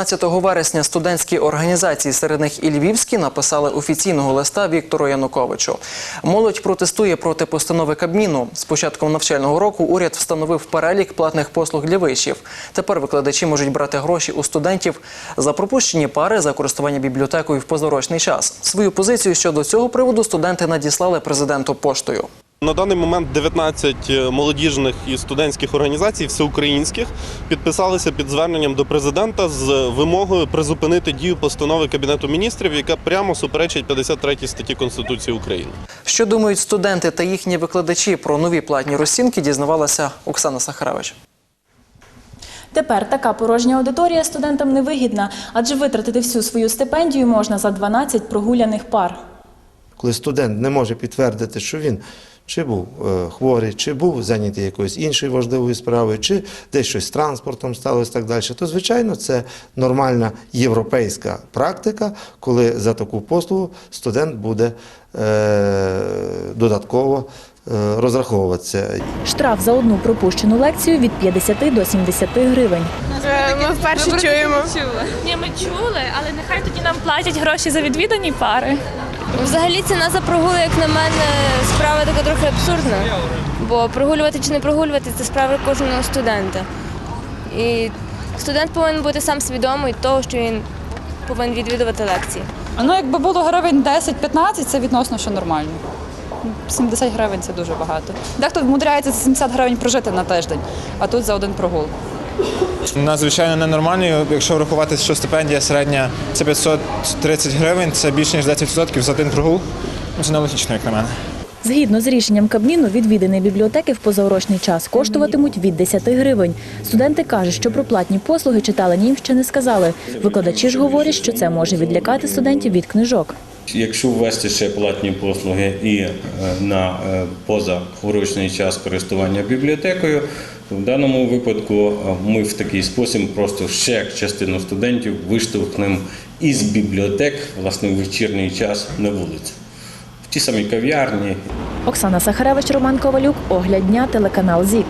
15 вересня студентські організації, серед них і львівські, написали офіційного листа Віктору Януковичу. Молодь протестує проти постанови Кабміну. З початком навчального року уряд встановив перелік платних послуг для вишів. Тепер викладачі можуть брати гроші у студентів за пропущені пари за користування бібліотекою в позарочний час. Свою позицію щодо цього приводу студенти надіслали президенту поштою. На даний момент 19 молодіжних і студентських організацій всеукраїнських підписалися під зверненням до президента з вимогою призупинити дію постанови Кабінету міністрів, яка прямо суперечить 53 статті Конституції України. Що думають студенти та їхні викладачі про нові платні розцінки, дізнавалася Оксана Сахарович. Тепер така порожня аудиторія студентам невигідна, адже витратити всю свою стипендію можна за 12 прогуляних пар. коли студент не може підтвердити, що він чи був е, хворий, чи був зайнятий якоюсь іншою важливою справою, чи десь щось з транспортом сталося так далі, то звичайно це нормальна європейська практика, коли за таку послугу студент буде е, додатково е, розраховуватися. Штраф за одну пропущену лекцію від 50 до 70 гривень. Ми вперше чуємо. Ні, ми чули, але нехай тоді нам платять гроші за відвідані пари. Взагалі ціна за прогули, як на мене, справа така трохи абсурдна. Бо прогулювати чи не прогулювати це справа кожного студента. І студент повинен бути сам свідомий того, що він повинен відвідувати лекції. Ну, якби було гривень 10-15, це відносно ще нормально. 70 гривень це дуже багато. Дехто вмудряється за 70 гривень прожити на тиждень, а тут за один прогул. Надзвичайно ненормально, якщо врахувати, що стипендія середня це 530 гривень, це більше ніж 10% за один прогул. Ну, Це нелогічно, як на мене. Згідно з рішенням Кабміну, відвідини бібліотеки в позаурочний час коштуватимуть від 10 гривень. Студенти кажуть, що про платні послуги читалені їм ще не сказали. Викладачі ж говорять, що це може відлякати студентів від книжок. Якщо ввести ще платні послуги і е, на е, позаурочний час користування бібліотекою, то в даному випадку е, ми в такий спосіб просто ще частину студентів виштовхнемо із бібліотек власне в вечірній час на вулицю. Ті самі кав'ярні, Оксана Сахаревич, Роман Ковалюк, Огляд дня, телеканал ЗІК.